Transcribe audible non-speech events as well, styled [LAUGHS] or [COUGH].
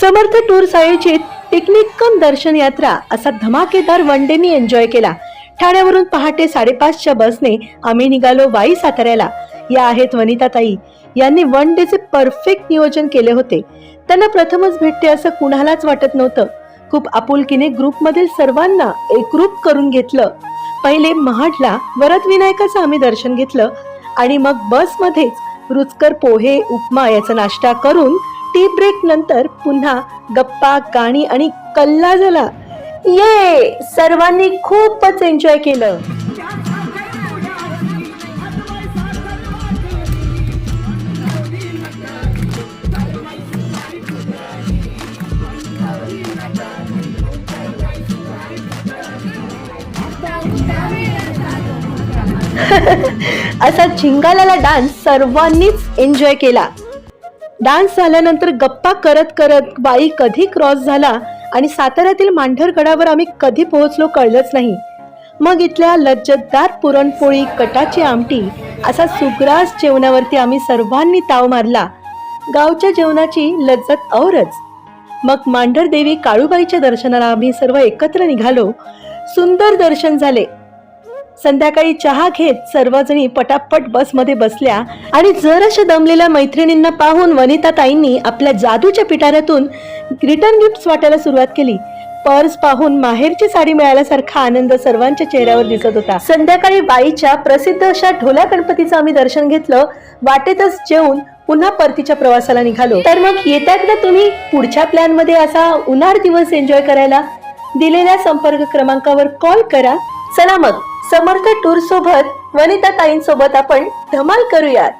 समर्थ tours आयोजित picnic कम दर्शन यात्रा असा धमाकेदार वन डे मी एन्जॉय केला. ठाण्यावरून पहाटे साडेपाचच्या बसने आम्ही निघालो वाई साताऱ्याला. या आहेत वनिता ताई यांनी वन डेचे परफेक्ट नियोजन केले होते. त्यांना प्रथमच भेटते असं कुणालाच वाटत नव्हतं. खूप आपुलकीने ग्रुपमधील सर्वांना एकरूप करून घेतलं. पहिले महाडला वरद विनायकाचं आम्ही दर्शन घेतलं आणि मग बसमध्येच रुचकर पोहे उपमा याचा नाश्ता करून टी ब्रेक नंतर पुन्हा गप्पा गाणी आणि कल्ला झाला. ये! सर्वांनी खूपच एन्जॉय केलं. [LAUGHS] असा झिंगालाला डान्स सर्वांनीच एन्जॉय केला. डान्स झाल्यानंतर गप्पा करत करत बाई कधी क्रॉस झाला आणि साताऱ्यातील मांढरगडावर आम्ही कधी पोहोचलो कळलंच नाही. मग इथल्या लज्जतदार पुरणपोळी कटाची आमटी असा सुग्रास जेवणावरती आम्ही सर्वांनी ताव मारला. गावच्या जेवणाची लज्जत औरच. मग मांढर देवी काळूबाईच्या दर्शनाला आम्ही सर्व एकत्र निघालो. सुंदर दर्शन झाले. संध्याकाळी चहा घेत सर्वजणी पटापट बसमध्ये बसल्या आणि जराशा दमलेल्या मैत्रिणींना पाहून वनिता ताईंनी आपल्या जादूच्या पिटाऱ्यातून रिटर्न गिफ्ट वाटायला सुरुवात केली. पर्स पाहून माहेरची साडी मिळाल्यासारखा आनंद सर्वांच्या चेहऱ्यावर दिसत होता. संध्याकाळी बाईच्या प्रसिद्ध अशा ढोला गणपतीचं आम्ही दर्शन घेतलं. वाटेतच जेवून पुन्हा परतीच्या प्रवासाला निघालो. तर मग येतात ना तुम्ही? पुढच्या प्लॅनमध्ये असा उन्हाळ दिवस एन्जॉय करायला? दिलेल्या संपर्क क्रमांकावर कॉल करा. सलामत मग. समर्थ टूर सोबत वनिता ताईंसोबत आपण धमाल करूयात.